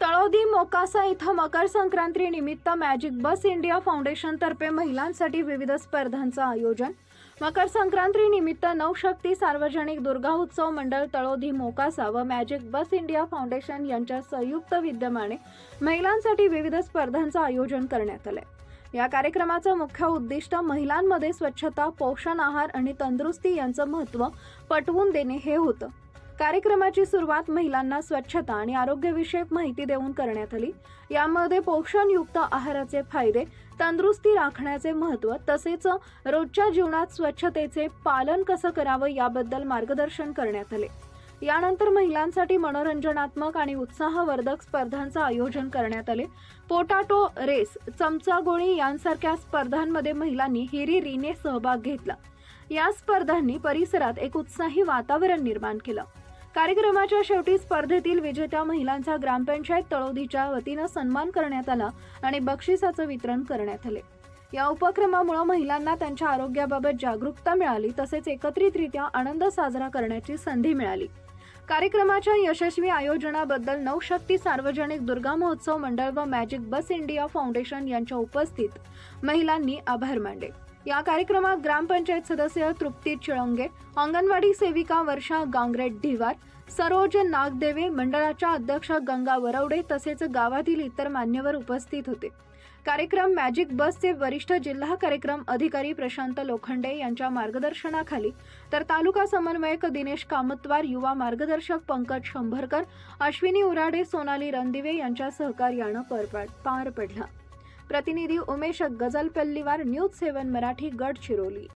तळोदी मोकासा इथं मकर संक्रांती निमित्त मॅजिक बस इंडिया फाउंडेशनतर्फे महिलांसाठी विविध स्पर्धांचं आयोजन. मकर संक्रांती निमित्त नवशक्ती सार्वजनिक दुर्गा उत्सव मंडळ तळोदी मोकासा व मॅजिक बस इंडिया फाउंडेशन यांच्या संयुक्त विद्यमाने महिलांसाठी विविध स्पर्धांचं आयोजन करण्यात आलंय. या कार्यक्रमाचं मुख्य उद्दिष्ट महिलांमध्ये स्वच्छता पोषण आहार आणि तंदुरुस्ती यांचं महत्त्व पटवून देणे हे होतं. कार्यक्रमाची सुरुवात महिलांना स्वच्छता आणि आरोग्यविषयक माहिती देऊन करण्यात आली. यामध्ये पोषणयुक्त आहाराचे फायदे तंदुरुस्ती राखण्याचे महत्त्व तसेच रोजच्या जीवनात स्वच्छतेचे पालन कसं करावं याबद्दल मार्गदर्शन करण्यात आले. यानंतर महिलांसाठी मनोरंजनात्मक आणि उत्साहवर्धक स्पर्धांचं आयोजन करण्यात आले. पोटाटो रेस चमचा गोळी यांसारख्या स्पर्धांमध्ये महिलांनी हिरिरीने सहभाग घेतला. या स्पर्धांनी परिसरात एक उत्साही वातावरण निर्माण केलं. कार्यक्रमाच्या शेवटी स्पर्धेतील विजेत्या महिलांचा ग्रामपंचायत तळोदीच्या वतीनं सन्मान करण्यात आला आणि बक्षिसाचं वितरण करण्यात आले. या उपक्रमामुळे महिलांना त्यांच्या आरोग्याबाबत जागरूकता मिळाली तसेच एकत्रितरित्या आनंद साजरा करण्याची संधी मिळाली. कार्यक्रमाच्या यशस्वी आयोजनाबद्दल नवशक्ती सार्वजनिक दुर्गा महोत्सव मंडळ व मॅजिक बस इंडिया फाउंडेशन यांच्या उपस्थित महिलांनी आभार मानले. या कार्यक्रमात ग्रामपंचायत सदस्य तृप्ती चिळंगे अंगणवाडी सेविका वर्षा गांगरेट ढिवार सरोज नागदेवे मंडळाच्या अध्यक्ष गंगा वरवडे तसेच गावातील इतर मान्यवर उपस्थित होते. कार्यक्रम मॅजिक बसचे वरिष्ठ जिल्हा कार्यक्रम अधिकारी प्रशांत लोखंडे यांच्या मार्गदर्शनाखाली तर तालुका समन्वयक दिनेश कामतवार युवा मार्गदर्शक पंकज शंभरकर अश्विनी उराडे सोनाली रणदिवे यांच्या सहकार्यानं पार पडला. प्रतिनिधी उमेश गजलपल्लीवार न्यूज सेवन मराठी गडचिरोली.